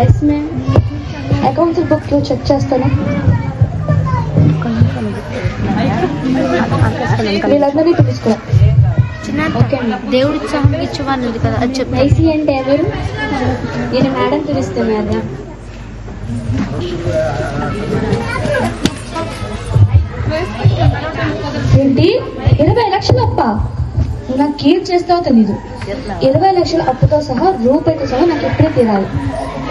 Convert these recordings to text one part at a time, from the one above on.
Yes ma'am accounts book check చేస్తాను వీళ్ళందరినీ ma'am దేవుడి ఉత్సాహం ఇచ్చేవాళ్ళు కదా అది చెప్పు ఐసీ అంటే ఎవరు నేను మేడం పిలుస్తున్నారా ఏంటి ఇరవై లక్షల అప్ప నాకు ఏం చేస్తావో తెలీదు ఇరవై లక్షల అప్పుతో సహా రూపాయితో సహా నాకు ఎప్పుడే తీరాలి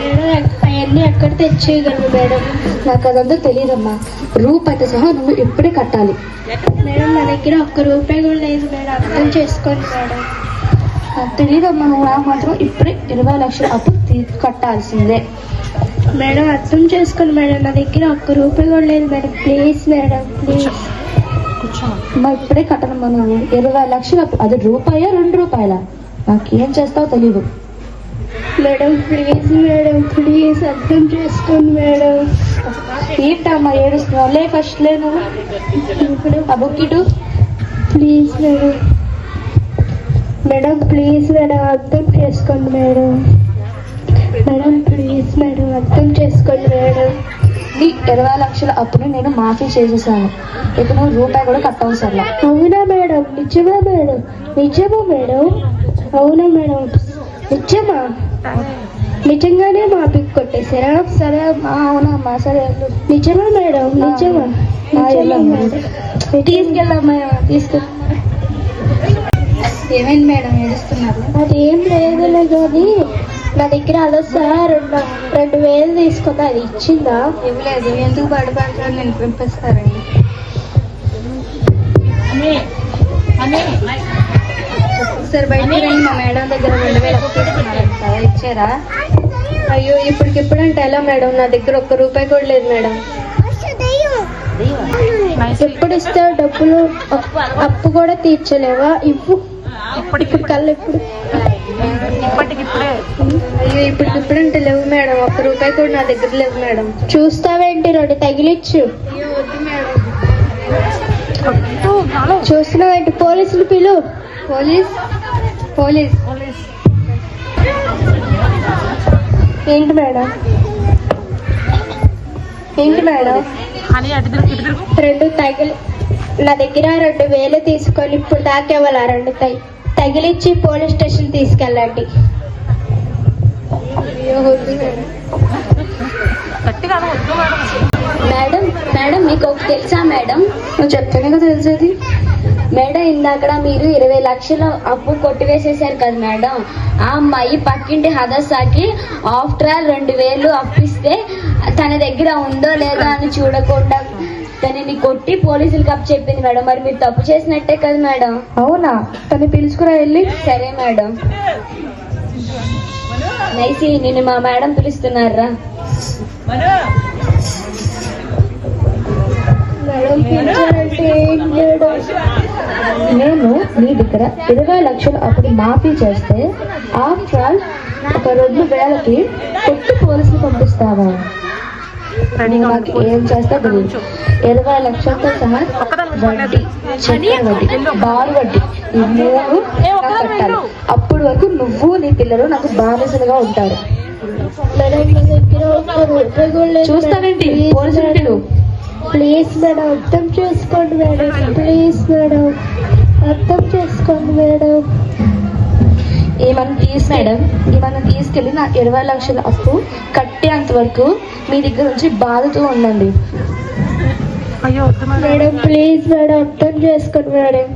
అవన్నీ ఎక్కడ తెచ్చేయగలను మేడం? నాకు అదంతా తెలియదమ్మా రూపాయితో సహా నువ్వు ఎప్పుడే కట్టాలి. మేడం నా దగ్గర ఒక్క రూపాయి కూడా లేదు మేడం. అర్థం చేసుకోండి మేడం. నాకు తెలియదమ్మా నువ్వు నాకు మాత్రం ఇప్పుడే ఇరవై లక్షల అప్పు తీ- కట్టాల్సిందే. మేడం అర్థం చేసుకోండి మేడం. నా దగ్గర ఒక్క రూపాయి కూడా లేదు మేడం. Please madam please. అమ్మా ఇప్పుడే కట్టనమ్మా నువ్వు. ఇరవై లక్షల అప్పు. అది రూపాయా రెండు రూపాయల? నాకేం చేస్తావో తెలీదు. మేడం ప్లీజ్ మేడం ప్లీజ్ అర్థం చేసుకోండి మేడం. ఏంటమ్మా ఏడుస్తున్నావు? లే ఫస్ట్ లేను ఇప్పుడు ఆ బుక్ ఇటు please madam. Madam please madam అర్థం చేసుకోండి మేడం. మేడం ప్లీజ్ మేడం అర్థం చేసుకోండి మేడం. నీ ఇరవై లక్షల అప్పును నేను మాఫీ చేసేసాను. ఇక నువ్వు రూపాయి కూడా కట్టవసరలా అవునా మేడం? నిజమా మేడం? నిజమా మేడం? అవునా మేడం? నిజమా? నిజంగానే మా పిక్ కొట్టేశారా? సరే అమ్మా అవునమ్మా సరే. నిజమా మేడం? నిజమా? తీసుకెళ్ళమ్మా తీసుకెళ్ళి. ఏమైంది మేడం? ఏడుస్తున్నారు? అదేం లేదులే కానీ నా దగ్గర అలసా రెండు రెండు వేలు తీసుకుంది అది ఇచ్చిందా? ఇవ్వలేదు ఎందుకు పడిపోతారు నేను పంపిస్తారండి ఒకసారి బయటికి రండి మా మేడం దగ్గర రెండు వేలు కదా ఇచ్చారా? అయ్యో ఇప్పటికిప్పుడు అంటే ఎలా మేడం? నా దగ్గర ఒక్క రూపాయి కూడా లేదు మేడం. ఎప్పుడు ఇస్తావు డబ్బులు అప్పు- కూడా తీర్చలేవా? ఇవ్వు. ఇప్పుడు కల్లా ఇప్పుడు అయ్యో ఇప్పటికిప్పుడు అంటే లేవు మేడం. ఒక్క రూపాయి కూడా నా దగ్గర లేవు మేడం. చూస్తావేంటి? రెండు తగిలిచ్చు. చూస్తున్నావేంటి? పోలీసులు పిలు. పోలీస్. పోలీస్. ఏంటి మేడం? ఏంటి మేడం? రెండు తగిలి నా దగ్గర రెండు వేలు తీసుకొని ఇప్పుడు దాకా ఇవ్వాలా? రెండు తగి తగిలిచ్చి పోలీస్ స్టేషన్ తీసుకెళ్ళండి. మేడం. మేడం. మీకు ఒకటి తెలుసా మేడం? నువ్వు చెప్తేనే కదా తెలిసేది? మేడం ఇందాక మీరు ఇరవై లక్షలు అప్పు కొట్టివేసేసారు కదా మేడం. ఆ అమ్మాయి పక్కింటి హదస్సాకి ఆఫ్టర్ ఆల్ రెండు వేలు అప్పిస్తే తన దగ్గర ఉందో లేదో అని చూడకుండా తనని కొట్టి పోలీసులకు అప్పు చెప్పింది మేడం. మరి మీరు తప్పు చేసినట్టే కదా మేడం. అవునా? తను పిలుచుకురా వెళ్ళి. సరే మేడం. నైసి నిన్ను మా మేడం పిలుస్తున్నారా? నేను నీ దగ్గర ఇరవై లక్షలు అప్పుడు మాఫీ చేస్తే ఆఫ్టర్ ఆల్ ఒక రెండు వేలకి కొట్టి పోలీసులు పంపిస్తావా? నాకు ఏం చేస్తా తెలియదు. ఇరవై లక్షలతో సహా వడ్డీ వడ్డీ బారు వడ్డీ. ఈ మూడు కట్టాలి. అప్పుడు వరకు నువ్వు నీ పిల్లలు నాకు బానిసలుగా ఉంటారు. చూస్తావేంటి? మేడం. పోలీసులు పిలు ప్లీజ్ మేడం అర్థం చేసుకోండి మేడం. ప్లీజ్ మేడం అర్థం చేసుకోండి మేడం. ఏమన్నా తీసి మేడం ఏమన్నా తీసుకెళ్ళి నా ఇరవై లక్షల అప్పు కట్టేంత వరకు మీ దగ్గర నుంచి బాధతో ఉండండి. మేడం ప్లీజ్ మేడం అర్థం చేసుకోండి మేడం.